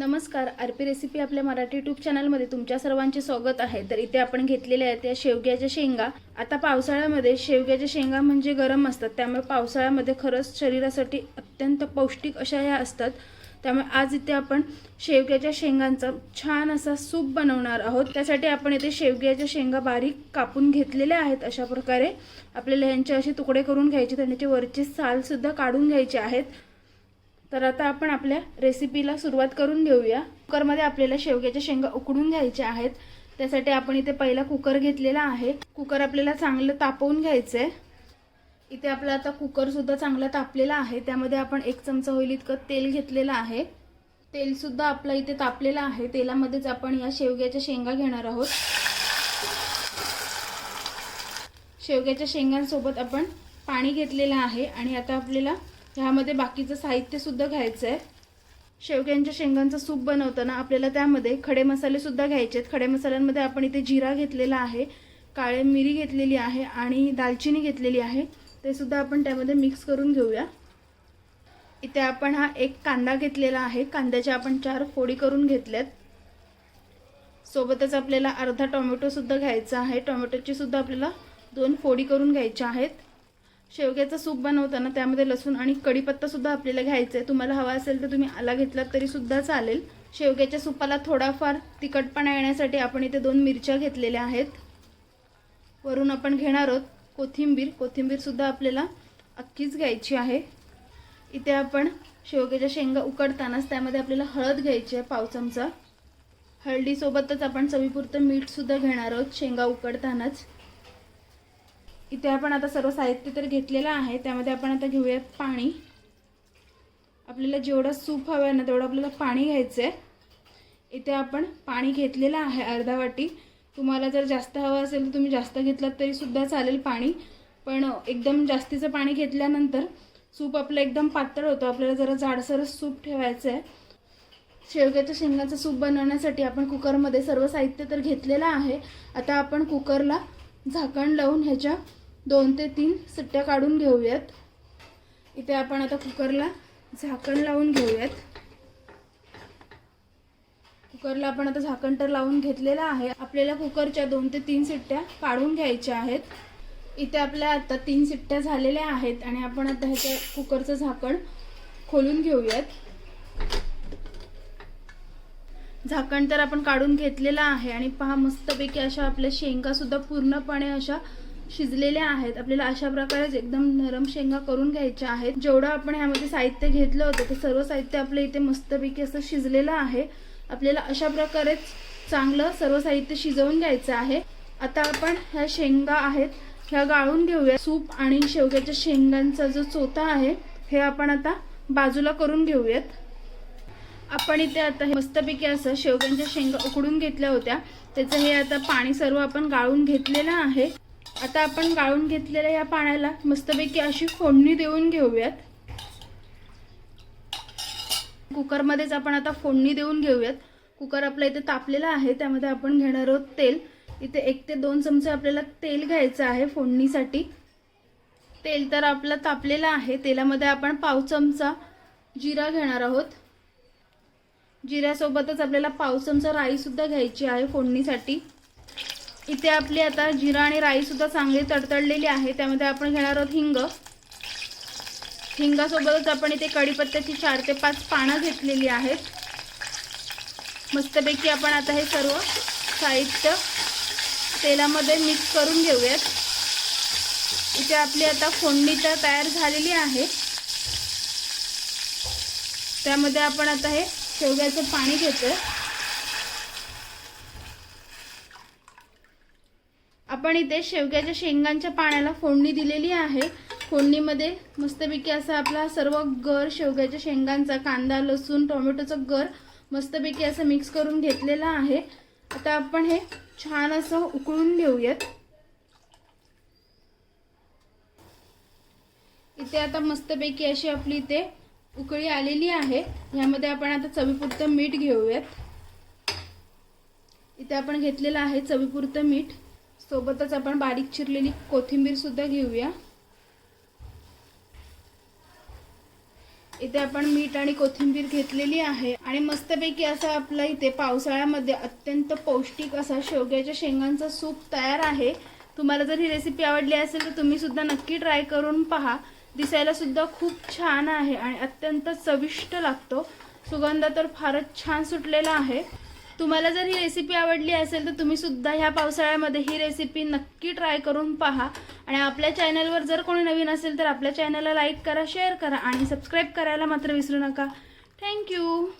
नमस्कार R P recipe आपल्या Marathi YouTube चॅनलमध्ये तुमच्या सर्वांचे स्वागत आहे. तर इथे आपण घेतलेल्या आहेत त्या शेवग्याच्या शेंगा. आता पावसाळ्यामध्ये शेवग्याच्या शेंगा म्हणजे गरम असतात. त्यामुळे पावसाळ्यामध्ये खरंच शरीरासाठी अत्यंत पौष्टिक अशा ह्या असतात. त्यामुळे आज इथे आपण शेवग्याच्या शेंगांचा छान असा सूप बनवणार आहोत. त्यासाठी आपण इथे शेवग्याच्या शेंगा बारीक कापून घेतलेल्या आहेत अशा प्रकारे. आपल्याला ह्यांचे असे तुकडे करून घ्यायचे त्यांचे वरचे सालसुद्धा काढून घ्यायचे आहेत. तर आता आपण आपल्या रेसिपीला सुरुवात करून घेऊया. कुकरमध्ये आपल्याला शेवग्याच्या शेंगा उकडून घ्यायच्या आहेत. त्यासाठी आपण इथे पहिला कुकर घेतलेला आहे. कुकर आपल्याला चांगलं तापवून घ्यायचं आहे इथे आपला आता कुकरसुद्धा चांगला तापलेला आहे. त्यामध्ये आपण एक चमचा होईल इतकं तेल घेतलेलं आहे. तेलसुद्धा आपलं इथे तापलेलं आहे. तेलामध्येच आपण या शेवग्याच्या शेंगा घेणार आहोत. शेवग्याच्या शेंगांसोबत आपण पाणी घेतलेलं आहे आणि आता आपल्याला ह्यामध्ये बाकीचं साहित्यसुद्धा घ्यायचं आहे शेवग्यांच्या शेंगांचं सूप बनवताना आपल्याला त्यामध्ये खडे मसालेसुद्धा घ्यायचे आहेत. खडे मसाल्यांमध्ये आपण इथे जिरा घेतलेला आहे काळे मिरी घेतलेली आहे आणि दालचिनी घेतलेली आहे. ते सुद्धा आपण त्यामध्ये मिक्स करून घेऊया. इथे आपण हा एक कांदा घेतलेला आहे. कांद्याच्या आपण चार फोडी करून घेतल्यात. सोबतच आपल्याला अर्धा टोमॅटोसुद्धा घ्यायचा आहे. टोमॅटोची सुद्धा आपल्याला दोन फोडी करून घ्यायच्या आहेत. शेवग्याचं सूप बनवताना त्यामध्ये लसूण आणि कढीपत्ता सुद्धा आपल्याला घ्यायचा आहे तुम्हाला हवा असेल तर तुम्ही आला घेतलात तरी सुद्धा चालेल. शेवग्याच्या सुपाला थोडाफार तिखटपणा येण्यासाठी आपण इथे दोन मिरच्या घेतलेल्या आहेत. वरून आपण घेणार आहोत कोथिंबीर. कोथिंबीरसुद्धा आपल्याला अख्खीच घ्यायची आहे. इथे आपण शेवग्याच्या शेंगा उकडतानाच त्यामध्ये आपल्याला हळद घ्यायची आहे पाव चमचा. हळदीसोबतच आपण चवीपुरतं मीठसुद्धा घेणार आहोत शेंगा उकडतानाच. इथे आपण आता सर्व साहित्य तर घेतलेलं आहे. त्यामध्ये आपण आता घेऊयात पाणी. आपल्याला जेवढं सूप हवं आहे ना तेवढं आपल्याला पाणी घ्यायचं आहे इथे आपण पाणी घेतलेलं आहे अर्धा वाटी. तुम्हाला जर जास्त हवं असेल तर तुम्ही जास्त घेतलात तरीसुद्धा चालेल पाणी. पण एकदम जास्तीचं पाणी घेतल्यानंतर सूप आपलं एकदम पातळ होतं. आपल्याला जरा जाडसरच सूप ठेवायचं आहे शेवग्याच्या शेंगाचं सूप बनवण्यासाठी आपण कुकरमध्ये सर्व साहित्य तर घेतलेलं आहे. आता आपण कुकरला झाकण लावून ह्याच्या दोन ते तीन सिट्ट्या काढून घेऊयात. इथे आपण आता कुकरला झाकण लावून घेऊयात. कुकरला आपण आता झाकण तर लावून घेतलेलं आहे. आपल्याला कुकरच्या दोन ते तीन सिट्ट्या काढून घ्यायच्या आहेत. इथे आपल्या आता तीन सिट्ट्या झालेल्या आहेत आणि आपण आता ह्याच्या कुकरचं झाकण खोलून घेऊयात. झाकण तर आपण काढून घेतलेलं आहे आणि पहा मस्तपैकी अशा आपल्या शेंगा सुद्धा पूर्णपणे अशा शिजलेल्या आहेत. आपल्याला अशा प्रकारेच एकदम नरम शेंगा करून घ्यायच्या आहेत. जेवढं आपण ह्यामध्ये साहित्य घेतलं होतं ते सर्व साहित्य आपल्या इथे मस्तपैकी असं शिजलेलं आहे. आपल्याला अशा प्रकारेच चांगलं सर्व साहित्य शिजवून घ्यायचं आहे. आता आपण ह्या शेंगा आहेत ह्या गाळून घेऊया. सूप आणि शेवग्याच्या शेंगांचा जो चोथा आहे हे आपण आता बाजूला करून घेऊयात. आपण इथे आता हे मस्तपैकी असं शेवग्यांच्या शेंगा उकडून घेतल्या होत्या. त्याचं हे आता पाणी सर्व आपण गाळून घेतलेलं आहे. आता आपण गाळून घेतलेल्या या पाण्याला मस्तपैकी अशी फोडणी देऊन घेऊयात. कुकरमध्येच आपण आता फोडणी देऊन घेऊयात. कुकर आपला इथे तापलेला आहे त्यामध्ये आपण घेणार आहोत तेल. इथे एक ते दोन चमचे आपल्याला तेल घ्यायचं आहे फोडणीसाठी. तेल तर आपलं तापलेलं आहे तेलामध्ये आपण पाव चमचा जिरा घेणार आहोत. जिऱ्यासोबतच आपल्याला पाव चमचा राईसुद्धा घ्यायची आहे फोडणीसाठी. इथे आपली आता जिरा आणि राईसुद्धा चांगली तडतडलेली आहे. त्यामध्ये आपण घेणार आहोत हिंग. हिंगासोबतच आपण इथे कढीपत्त्याची चार ते पाच पानं घेतलेली आहेत. मस्तपैकी आपण आता हे सर्व साहित्य तेलामध्ये मिक्स करून घेऊयात. इथे आपली आता फोडणी तर तयार झालेली आहे. त्यामध्ये आपण आता हे शेवग्याचं पाणी घेतोय. आपण इथे शेवग्याच्या शेंगांच्या पाण्याला फोडणी दिलेली आहे. फोडणीमध्ये मस्तपैकी असा आपला सर्व गर शेवग्याच्या शेंगांचा कांदा लसूण टोमॅटोचं गर मस्तपैकी असं मिक्स करून घेतलेला आहे. आता आपण हे छान असं उकळून घेऊयात. इथे आता मस्तपैकी अशी आपली इथे उकळी आलेली आहे. ह्यामध्ये आपण आता चवीपुरतं मीठ घेऊयात. इथे आपण घेतलेलं आहे चवीपुरतं मीठ. सोबतच आपण बारीक चिरलेली कोथिंबीर सुद्धा घेऊया. इथे आपण मीठ आणि कोथिंबीर घेतलेली आहे आणि मस्तपैकी असा आपला इथे पावसाळ्यामध्ये अत्यंत पौष्टिक असा शेवग्याच्या शेंगांचा सूप तयार आहे. तुम्हाला जर ही रेसिपी आवडली असेल तर तुम्ही सुद्धा नक्की ट्राय करून पहा. दिसायला सुद्धा खूप छान आहे आणि अत्यंत चविष्ट लागतो. सुगंध तर फारच छान सुटलेला आहे. तुम्हाला जर ही रेसिपी आवडली असेल तर तुम्ही सुद्धा ह्या पावसाळ्यामध्ये ही रेसिपी नक्की ट्राय करून पहा. आणि आपल्या चॅनलवर जर कोणी नवीन असेल तर आपल्या चॅनलला लाईक करा शेअर करा आणि सबस्क्राईब करायला मात्र विसरू नका. थँक्यू